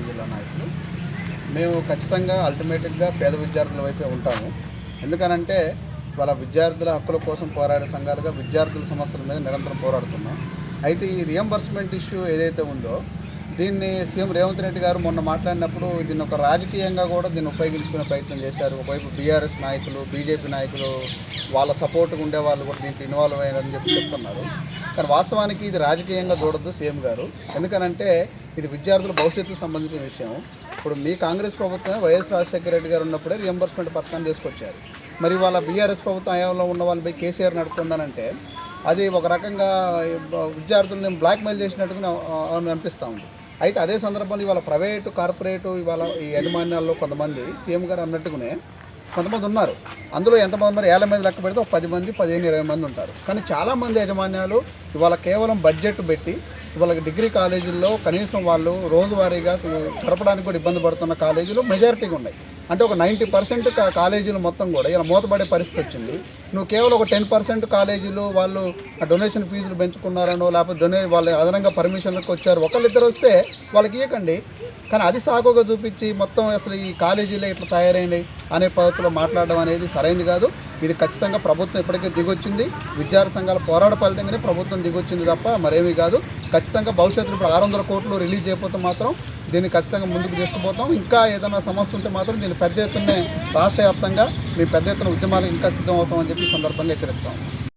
ఖమ్మం జిల్లా నాయకులు. మేము ఖచ్చితంగా అల్టిమేట్గా పేద విద్యార్థుల వైపే ఉంటాము. ఎందుకనంటే వాళ్ళ విద్యార్థుల హక్కుల కోసం పోరాడే సంఘాలుగా విద్యార్థుల సమస్యల మీద నిరంతరం పోరాడుతున్నాం. అయితే ఈ రియంబర్స్మెంట్ ఇష్యూ ఏదైతే ఉందో దీన్ని సీఎం రేవంత్ రెడ్డి గారు మొన్న మాట్లాడినప్పుడు దీన్ని ఒక రాజకీయంగా కూడా దీన్ని ఉపయోగించుకునే ప్రయత్నం చేశారు. ఒకవైపు బీఆర్ఎస్ నాయకులు బీజేపీ నాయకులు వాళ్ళ సపోర్ట్గా ఉండే వాళ్ళు కూడా దీంట్లో ఇన్వాల్వ్ అయ్యారని చెప్పి చెప్తున్నారు. కానీ వాస్తవానికి ఇది రాజకీయంగా చూడొద్దు సీఎం గారు. ఎందుకనంటే ఇది విద్యార్థుల భవిష్యత్తుకు సంబంధించిన విషయం. ఇప్పుడు మీ కాంగ్రెస్ ప్రభుత్వమే వైఎస్ రాజశేఖర రెడ్డి గారు ఉన్నప్పుడే రియంబర్స్మెంట్ పథకాన్ని తీసుకొచ్చారు. మరి వాళ్ళ బీఆర్ఎస్ ప్రభుత్వం హయాంలో ఉన్న వాళ్ళపై కేసీఆర్ నడుపుతుందనంటే అది ఒక రకంగా విద్యార్థుల్ని బ్లాక్మెయిల్ చేసినట్టుగా అనిపిస్తూ ఉంది. అయితే అదే సందర్భంలో ఇవాళ ప్రైవేటు కార్పొరేటు ఇవాళ ఈ యాజమాన్యాల్లో కొంతమంది సీఎం గారు అన్నట్టుగానే కొంతమంది ఉన్నారు. అందులో ఎంతమంది ఉన్నారు? ఏళ్ళ మీద లెక్క పెడితే ఒక పది మంది పదిహేను ఇరవై మంది ఉంటారు. కానీ చాలామంది యాజమాన్యాలు ఇవాళ కేవలం బడ్జెట్ పెట్టి ఇవాళ డిగ్రీ కాలేజీల్లో కనీసం వాళ్ళు రోజువారీగా గడపడానికి కూడా ఇబ్బంది పడుతున్న కాలేజీలు మెజారిటీగా ఉన్నాయి. అంటే ఒక నైంటీ పర్సెంట్ కాలేజీలు మొత్తం కూడా ఇలా మూతపడే పరిస్థితి వచ్చింది. నువ్వు కేవలం ఒక టెన్ పర్సెంట్ కాలేజీలు వాళ్ళు ఆ డొనేషన్ ఫీజులు పెంచుకున్నారనో లేకపోతే డొనే వాళ్ళు అదనంగా పర్మిషన్లకు వచ్చారు. ఒకళ్ళిద్దరు వస్తే వాళ్ళకి ఇవ్వకండి కానీ అది సాకుగా చూపించి మొత్తం అసలు ఈ కాలేజీలో ఇట్లా తయారైనాయి అనే పద్ధతిలో మాట్లాడడం అనేది సరైనది కాదు. ఇది ఖచ్చితంగా ప్రభుత్వం ఇప్పటికే దిగొచ్చింది. విద్యార్థి సంఘాల పోరాట ఫలితంగానే ప్రభుత్వం దిగొచ్చింది తప్ప మరేమీ కాదు. ఖచ్చితంగా భవిష్యత్తులో ఇప్పుడు ఆరు వందల కోట్లు రిలీజ్ చేయకపోతే మాత్రం దీన్ని ఖచ్చితంగా ముందుకు తీసుకుపోతాం. ఇంకా ఏదైనా సమస్య ఉంటే మాత్రం దీన్ని పెద్ద ఎత్తున రాష్ట్ర వ్యాప్తంగా మీ పెద్ద ఎత్తున ఉద్యమాలు ఇంకా సిద్ధమవుతామని చెప్పి సందర్భంగా హెచ్చరిస్తాం.